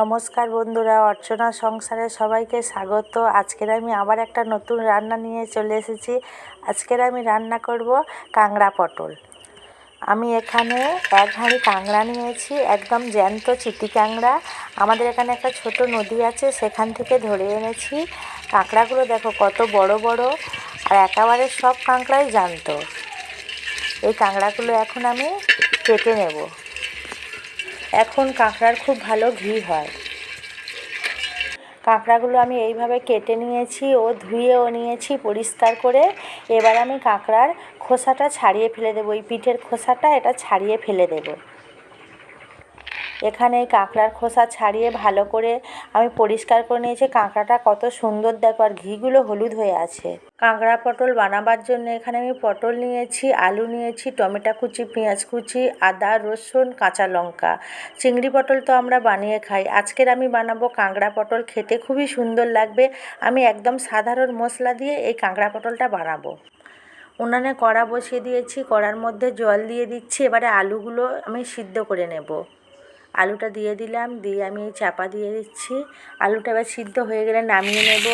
নমস্কার বন্ধুরা, অর্চনা সংসারে সবাইকে স্বাগত। আজকের আমি আবার একটা নতুন রান্না নিয়ে চলে এসেছি। আজকের আমি রান্না করব কাংড়া পটল। আমি এখানে এক হাঁড়ি কাংড়া নিয়েছি, একদম জ্যান্ত চিটি কাংড়া আমাদের এখানে একটা ছোট নদী আছে, সেখান থেকে ধরে এনেছি। কাঁকড়াগুলো দেখো কত বড় বড়, আর একেবারে সব কাঁকড়াই জানত এই কাঁকড়াগুলো এখন আমি কেটে নেব। এখন কাঁকড়ার খুব ভালো ঘি হয়। কাঁকড়াগুলো আমি এইভাবে কেটে নিয়েছি, ও ধুয়েও নিয়েছি পরিষ্কার করে। এবার আমি কাঁকড়ার খোসাটা ছাড়িয়ে ফেলে দেবো, এই পিঠের খোসাটা, এটা ছাড়িয়ে ফেলে দেবো। এখানে কাঁকড়ার খোসা ছাড়িয়ে ভালো করে আমি পরিষ্কার করে নিয়েছি। কাঁকড়াটা কত সুন্দর, দেখো, আর ঘিগুলো হলুদ হয়ে আছে। কাঁকড়া পটল বানাবার জন্য এখানে আমি পটল নিয়েছি, আলু নিয়েছি, টমেটো কুচি, পেঁয়াজ কুচি, আদা, রসুন, কাঁচা লঙ্কা। চিংড়ি পটল তো আমরা বানিয়ে খাই। আজকের আমি বানাবো কাঁকড়া পটল, খেতে খুবই সুন্দর লাগবে। আমি একদম সাধারণ মশলা দিয়ে এই কাঁকড়া পটলটা বানাবো। উনানে কড়া বসিয়ে দিয়েছি, কড়ার মধ্যে জল দিয়ে দিচ্ছি। এবারে আলুগুলো আমি সিদ্ধ করে নেব। আলুটা দিয়ে দিলাম, দিয়ে আমি চাপা দিয়ে দিচ্ছি। আলুটা এবার সিদ্ধ হয়ে গেলে নামিয়ে নেব।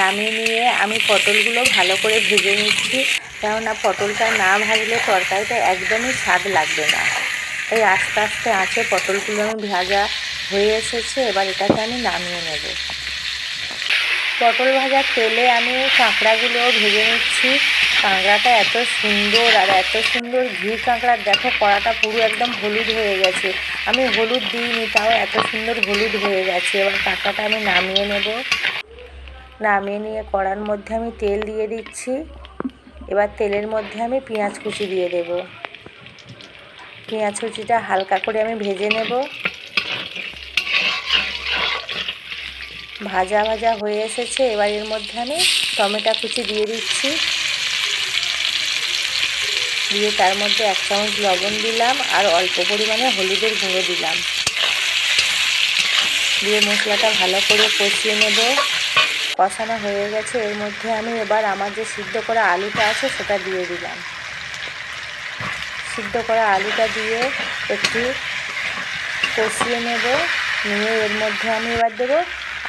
নামিয়ে নিয়ে আমি পটলগুলো ভালো করে ভেজে নিচ্ছি। কেননা পটলটা না ভাজলে তরকারিটা একদমই স্বাদ লাগবে না। এই আস্তে আস্তে আঁচে পটলগুলো আমি ভাজা হয়ে এসেছে, এবার এটাকে আমি নামিয়ে নেব। পটল ভাজার তেলে আমি কাঁকড়াগুলো ভেজে নিচ্ছি। কাঁকড়াটা এত সুন্দর আর এত সুন্দর ঘি কাঁকড়ার। দেখো কড়াটা পুরো একদম হলুদ হয়ে গেছে। আমি হলুদ দিইনি, তাও এত সুন্দর হলুদ হয়ে গেছে। এবার কাঁকড়াটা আমি নামিয়ে নেব। নামিয়ে নিয়ে কড়ার মধ্যে আমি তেল দিয়ে দিচ্ছি। এবার তেলের মধ্যে আমি পেঁয়াজ কুচি দিয়ে দেব। পেঁয়াজ কুচিটা হালকা করে আমি ভেজে নেব। ভাজা ভাজা হয়ে এসেছে। এবার এর মধ্যে আমি টমেটো কুচি দিয়ে দিচ্ছি। দিয়ে তার মধ্যে এক চামচ লবণ দিলাম আর অল্প পরিমাণে হলুদের গুঁড়ো দিলাম। দিয়ে মশলাটা ভালো করে কষিয়ে নেব। কষানো হয়ে গেছে। এর মধ্যে আমি এবার আমার যে সিদ্ধ করা আলুটা আছে সেটা দিয়ে দিলাম। সিদ্ধ করা আলুটা দিয়ে একটু কষিয়ে নেব। নিয়ে এর মধ্যে আমি এবার দেবো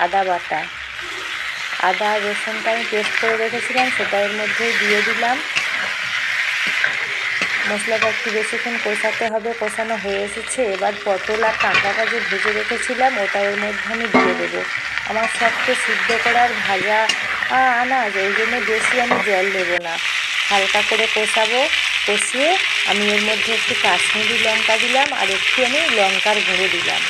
আদা বাটা। আদা, রসুনটা আমি পেস্ট করে রেখেছিলাম, সেটা এর মধ্যেই দিয়ে দিলাম। মশলাটা একটু বেশিক্ষণ কষাতে হবে, কষানো হয়ে এসেছে। এবার পটল আর কাঁকড়াটা যে ভেজে রেখেছিলাম, ওটা এর মধ্যে আমি দিয়ে দেবো। আমার সবকে সিদ্ধ করার ভাজা আনাজ ওই জন্য বেশি আমি জল দেবো না। হালকা করে কষাবো, কষিয়ে আমি এর মধ্যে একটু কাশ্মীরি লঙ্কা দিলাম, আর একটু আমি লঙ্কার গুঁড়ো দিলাম।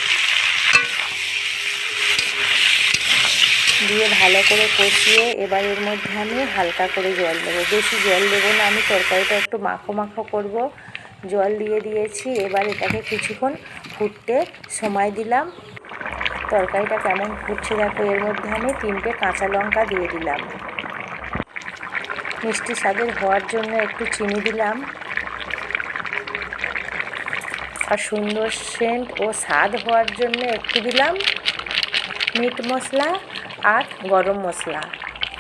দিয়ে ভালো করে কষিয়ে এবার এর মধ্যে আমি হালকা করে জল দেবো। বেশি জল দেবো না, আমি তরকারিটা একটু মাখো মাখো করব। জল দিয়ে দিয়েছি, এবার এটাকে কিছুক্ষণ ফুটতে সময় দিলাম। তরকারিটা কেমন ফুটছে দেখো, এর মধ্যে আমি তিনটে কাঁচা লঙ্কা দিয়ে দিলাম। মিষ্টি স্বাদের হওয়ার জন্য একটু চিনি দিলাম। আর সুন্দর সেন্ট ও স্বাদ হওয়ার জন্য একটু দিলাম। মিট মশলা। আর গরম মশলা।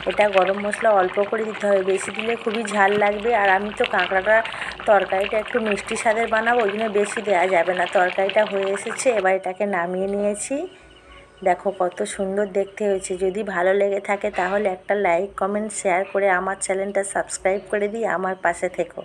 এটা গরম মশলা অল্প করে দিতে হবে। বেশি দিলে খুবই ঝাল লাগবে। আর আমি তো কাঁকড়াটা তরকারিটা একটু মিষ্টি স্বাদের বানাবো, ওই জন্য বেশি দেওয়া যাবে না। তরকারিটা হয়ে এসেছে, এবার এটাকে নামিয়ে নিয়েছি। দেখো কত সুন্দর দেখতে হয়েছে। যদি ভালো লেগে থাকে তাহলে একটা লাইক কমেন্ট শেয়ার করে আমার চ্যানেলটা সাবস্ক্রাইব করে দিই। আমার পাশে থেকো।